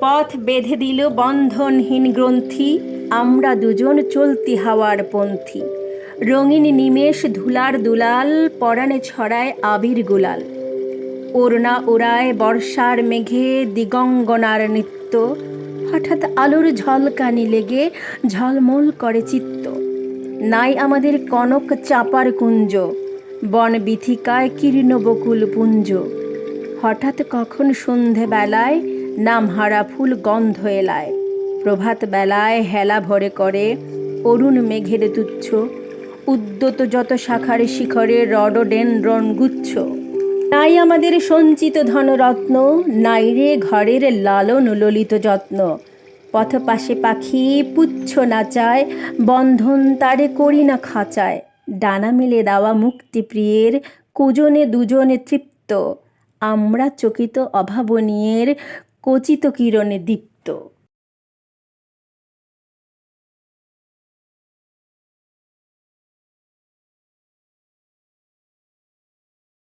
পথ বেঁধে দিল বন্ধনহীন গ্রন্থি, আমরা দুজন চলতি হাওয়ার পন্থী। রঙিন নিমেষ ধুলার দুলাল পরাণে ছড়ায় আবির গুলাল। ওড়না ওড়ায় বর্ষার মেঘে দিগঙ্গনার নৃত্য। হঠাৎ আলোর ঝলকানি লেগে ঝলমল করে চিত্ত। নাই আমাদের কনক চাপার কুঞ্জ, বন বিথিকায় কীর্ণ বকুল পুঞ্জ। হঠাৎ কখন সন্ধে বেলায় নামহারা ফুল গন্ধ এলায়। প্রভাত বেলায় হেলা ভরে করে অরুণ মেঘের তুচ্ছ। উদ্যত যত শাখার শিখরে রডোডেনড্রন গুচ্ছ। নাই আমাদের সঞ্চিত ধনরত্ন, নাই রে ঘরের লালন ললিত যত্ন। পথ পাশে পাখি পুচ্ছ নাচায় বন্ধন তারে করি না খাঁচায়। ডানা মেলে দেওয়া মুক্তি প্রিয়ের কুজনে দুজনে তৃপ্ত। আমরা চকিত অভাবনীয়ের কচিত কিরণে দীপ্ত।